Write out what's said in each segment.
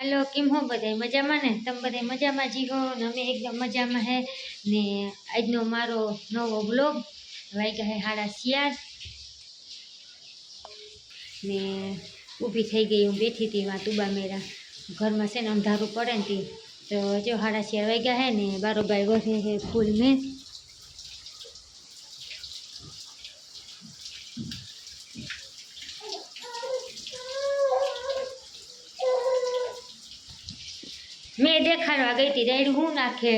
હાલો, કેમ હો બધા મજામાં ને? તમે બધા મજામાં જી હો? ને અમે એકદમ મજામાં હે. ને આજનો મારો નવો બ્લોગ વાગ્યા હે હાડા શિયાળ. ને ઊભી થઈ ગઈ હું, બેઠી હતી વા તુબા મેરા. ઘરમાં છે ને અંધારું પડે ને તી. જો હાડા શિયાળ વાગ્યા હે ને, બારોબાર વધે છે ફૂલ મેં મેં દેખાડવા ગઈ હતી રેડ હું નાખે?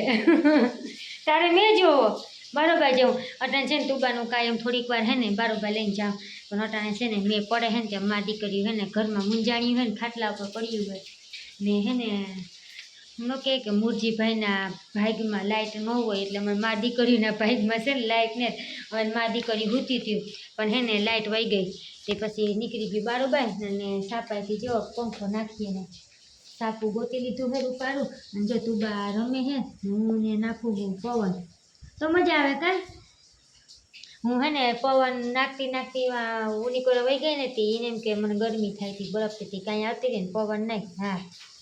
તારે મેં જોવો. બરોબર જેવું અટાણે છે ને તુબાનું કાયમ થોડીક વાર હે ને, બરોબર લઈને જાઉં. પણ અટાણે છે ને, મેં પડે હે ને ત્યાં મા દીકરી હે ને, ઘરમાં મૂંઝાણી હોય ને, ખાટલા ઉપર પડ્યું હોય. ને હે ને ન કહે કે મુરજીભાઈના ભાગમાં લાઇટ ન હોય, એટલે મને મા દીકરીના ભાગમાં છે ને લાઇટ ને હવે મા દીકરી હૂતી હતી પણ હે ને લાઇટ વહી ગઈ. તે પછી નીકળી ગઈ બારોબાર, અને સાપાઈથી જો પંખો નાખીએ ને. સાપુ ગોતી લીધું હે રૂપારું અને જો તું બા રમે હે, હું ને નાખું પવન. તો મજા આવે કા હું હે ને પવન નાખતી નાખતી ઉની કોઈ વહી ગઈ ને તી એને એમ કે મને ગરમી થાય હતી બરફ થતી કાંઈ આવતી રહી ને પવન નહીં. હા,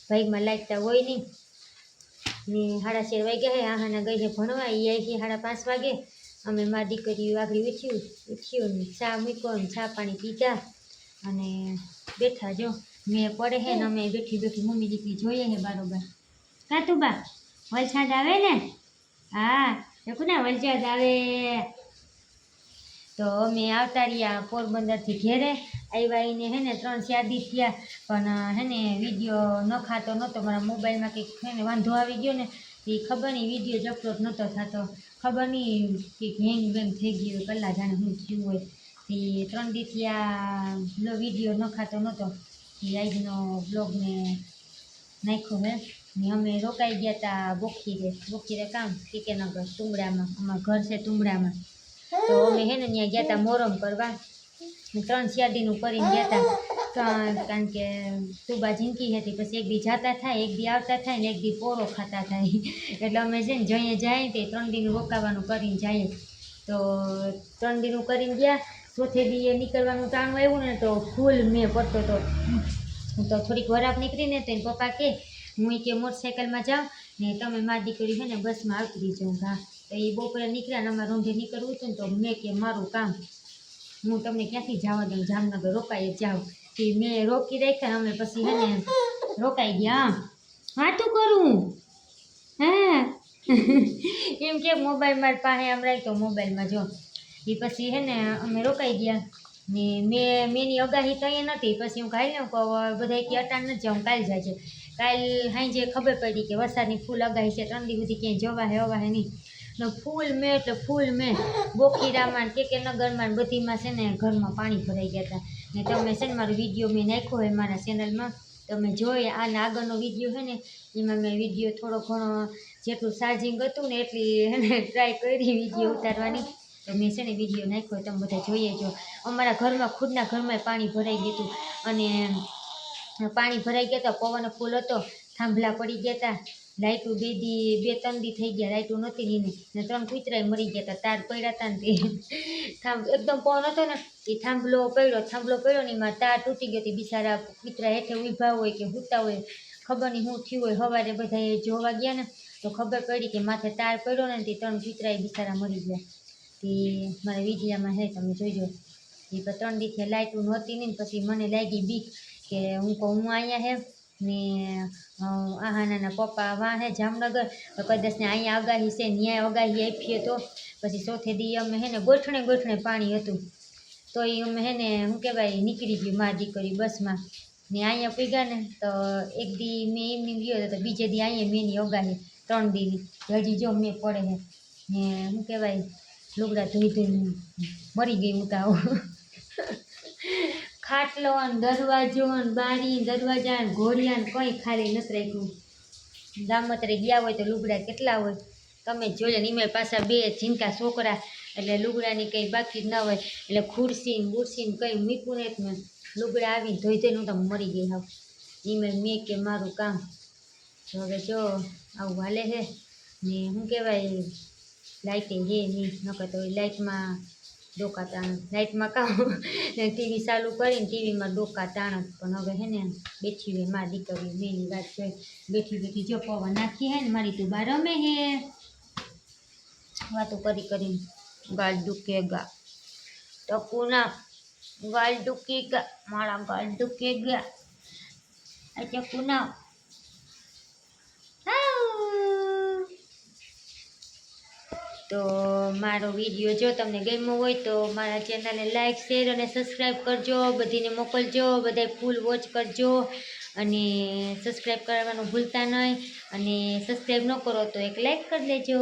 ભાઈમાં લાગતા હોય નહીં. ને સાડા ચાર વાગ્યા હે, આહાના ગઈ છે ભણવા એ આવી સાડા પાંચ વાગે. અમે મારી દીકરી આગળ ઉઠ્યું ઉઠ્યું ને ચા મૂક્યો ને ચા પાણી પીધા. અને બેઠા જો. મેં પડે હે ને અમે બેઠી બેઠી મમ્મી દીકરી જોઈએ હે બરોબર. કા તું બા, વલસાડ આવે ને? હા દેખું ને વલસાડ આવે? તો અમે આવતા રહ્યા પોરબંદરથી ઘેરે. આવ્યા એને હે ને ત્રણ ચાર દી થયા, પણ હે ને વીડિયો ન ખાતો નહોતો, મારા મોબાઈલમાં કંઈક હે ને વાંધો આવી ગયો ને, એ ખબર નહીં, વીડિયો અપલોડ નહોતો થતો. ખબર નહીં કે હેંગ બેંગ થઈ ગયું કલા જાણે હું થયું હોય. તે ત્રણ દી આ વીડિયો ન ખાતો નહોતો. આજનો બ્લોગને નાખ્યો મેં. અમે રોકાઈ ગયા હતા બોખીરે. બોખીરે કામ ટીકેનગર તુમડામાં. અમારું ઘર છે તુમડામાં. તો અમે હે ને ત્યાં ગયા હતા મોરમ કરવા ત્રણ શિયાળીનું કરીને ગયા હતા કારણ કે તુબા જિંદગી હતી, પછી એક દી જાતા થાય, એક દી આવતા થાય, ને એક દી પોરો ખાતા થાય. એટલે અમે છે ને જઈએ જાય તે ત્રણ દીનું રોકાવાનું કરીને જઈએ. તો ત્રણ દીનું કરીને ગયા. ચોથે દીએ નીકળવાનું ટાણું આવ્યું ને તો ફૂલ મેં પડતો હતો તો થોડીક વરાપ નીકળીને તો પપ્પા કે હું કે મોટરસાઇકલમાં જાઉં ને તમે મારી દીકરી છે ને બસમાં આવતી જાઉં હા તો એ બપોરે નીકળ્યા ને અમારે ઊંધે નીકળવું હતું ને તો મેં કે મારું કામ હું તમને ક્યાંથી જવા દઉં? જામનગર રોકાઈ જાઉં તે મેં રોકી રાખ્યા અમે પછી હે ને રોકાઈ ગયા. વાતું કરું. હા. એમ કે મોબાઈલ મારી પાસે આમ રાખ્યો મોબાઈલમાં જો. એ પછી હે ને અમે રોકાઈ ગયા. ને મેં, મેની અગાહી તો નથી. પછી હું કાલે બધા કે અટાણ નથી જાઉં કાલે જાય કાલ સાંજે ખબર પડી કે વરસાદની ફૂલ અગાહી છે, ત્રણ દી સુધી ક્યાંય જવા હે, અવા હે નહીં. ને ફૂલ મેં, એટલે ફૂલ મેં બોખીરામાં કે કે નગરમાં બધીમાં છે ને ઘરમાં પાણી ભરાઈ ગયા હતા ને તમે છે ને મારો વીડિયો મેં નાખ્યો હોય મારા ચેનલમાં, તમે જોઈ આના આગળનો વીડિયો છે ને, એમાં મેં વીડિયો થોડો ઘણો જેટલું ચાર્જિંગ હતું ને એટલી એને ટ્રાય કરી વીડિયો ઉતારવાની. તો મેં છે ને વીડિયો નાખ્યો તમે બધા જોઈએ જો. અમારા ઘરમાં, ખુદના ઘરમાં પાણી ભરાઈ ગયું હતું. અને પાણી ભરાઈ ગયા હતા, પવન ફૂલ હતો. થાંભલા પડી ગયા હતા. લાઇટું બે દી, બે, ત્રણ દી થઈ ગયા લાઇટું નહોતી નીને ને ત્રણ કૂતરાય મરી ગયા હતા, તાર પડ્યા હતા ને તે. થાંભ, એકદમ પવન હતો ને, એ થાંભલો પડ્યો થાંભલો પડ્યો ને એમાં તાર તૂટી ગયો હતી. બિચારા કૂતરા હેઠે ઊભા હોય કે સૂતા હોય, ખબર નહીં શું થયું હોય. સવારે બધા જોવા ગયા ને, તો ખબર પડી કે માથે તાર પડ્યો ને તે ત્રણ કૂતરાય બિચારા મરી ગયા. તે મારા વીજળીમાં હે, તમે જોઈજો એ પછી ત્રણ દીથી લાઇટું નહોતી નહીં પછી મને લાગી બીક કે હું કહું, હું અહીંયા હે ને આહાનાના પપ્પા વા હે જામનગર. કદાચ ને અહીંયા આગાહી છે, ન્યાય આગાહી આપીએ તો. પછી ચોથે દી અમે હે ને ગોઠણે ગોઠણે પાણી હતું. તો એ અમે હે ને શું કહેવાય, નીકળી ગયું મારી દીકરી બસમાં. ને અહીંયા પીગા ને, તો એક દી મેં એમની ગયો તો બીજે દી અહીંયા મેની આગાહી ત્રણ દીની. હજી જો મેં પડે હે. ને શું કહેવાય લુગડા ધોઈ ધોઈને મરી ગઈ હું તાવ ખાટલો ને દરવાજો ને બારી દરવાજા ને ઘોડિયા ને કંઈ ખાલી નથી રાખ્યું. દામતરે ગયા હોય તો લુગડા કેટલા હોય? તમે જોઈ ને એમાં પાછા બે ઝીંકા છોકરા એટલે લુગડાની કંઈ બાકી ન હોય. એટલે ખુરશી ને બુરશી ને કંઈ મીકું ને મેં લુગડા આવીને ધોઈ ધોઈને હું તો મરી ગઈ હાવ એમાં મેં કે મારું કામ. હવે જો આવું હાલે છે ને શું કહેવાય લાઇટે હે નહીં નકર તો લાઇટમાં ડોકા તાણ લાઇટમાં કામ. ટીવી ચાલુ કરીને ટીવીમાં ડોકા તાણ પણ હવે હે ને, બેઠી હોય મારી દીકરી મેની વાત છે. બેઠી બેઠી જો પવન નાખી હે ને, મારી તું બાર રમે હે. વાતો કરી કરીને ગાલ દુખેગા ટકુના ગાલ દુખેગા મારા ગાલ ગયા આ ટકુના હા. તો મારો વીડિયો જો તમને ગમ્યો હોય તો મારા ચેનલને લાઇક શેર અને સબસ્ક્રાઈબ કરજો. બધીને મોકલજો. બધાય ફૂલ વોચ કરજો. અને સબસ્ક્રાઈબ કરવાનું ભૂલતા નહીં અને સબસ્ક્રાઈબ ન કરો તો એક લાઇક કરી દેજો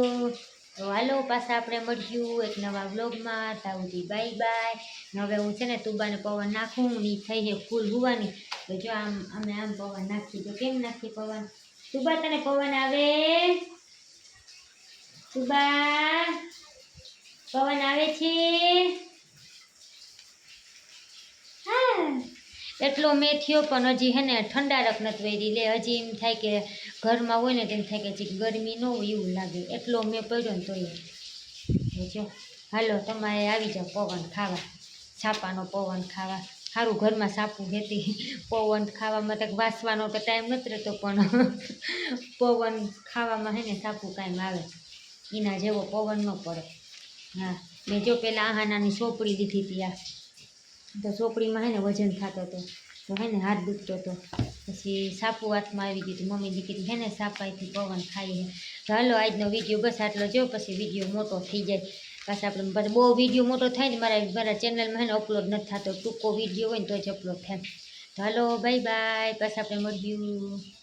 તો હાલો, પાછા આપણે મળ્યું એક નવા વ્લોગમાં. તાઉજી બાય બાય. હવે હું છે ને તુબાને પવન નાખું. ને થઈ છે ફૂલ હોવાની. તો જો આમ, અમે આમ પવન નાખી તો કેમ નાખી પવન? તુબા તને પવન આવે? તુબા પવન આવે છે? હા. એટલો મેં થયો પણ હજી હે ને ઠંડારક નથી વરી. લે, હજી એમ થાય કે ઘરમાં હોય ને તેમ થાય કે હજી ગરમી ન હોય એવું લાગે. એટલો મેં પડ્યો ને તોય. જો, હાલો, તમારે આવી જાઓ પવન ખાવા. છાપાનો પવન ખાવા. સારું ઘરમાં સાપું હતી પવન ખાવામાં તો વાસવાનો તો ટાઈમ નથી રહેતો પણ પવન ખાવામાં હે ને સાપું કાંઈ આવે. એના જેવો પવન ન પડે. હા, મેં જો પહેલાં આહાનાની સોપડી લીધી હતી આ. તો ચોપડીમાં હે ને વજન થતો હતો. તો હે ને હાથ દુખતો હતો. પછી સાપુ હાથમાં આવી ગયું હતું. મમ્મી દીકરી હે ને સાપાઈથી પવન ખાઈ હે તો આજનો વીડિયો બસ આટલો જો. પછી વીડિયો મોટો થઈ જાય. પાછા આપણે પાછા બહુ વીડિયો મોટો થાય ને મારા મારા ચેનલમાં હે ને અપલોડ નથી થતો. ટૂંકો વીડિયો હોય ને તો જ અપલોડ થાય. તો હાલો બાય બાય પાછા આપણે મળ્યું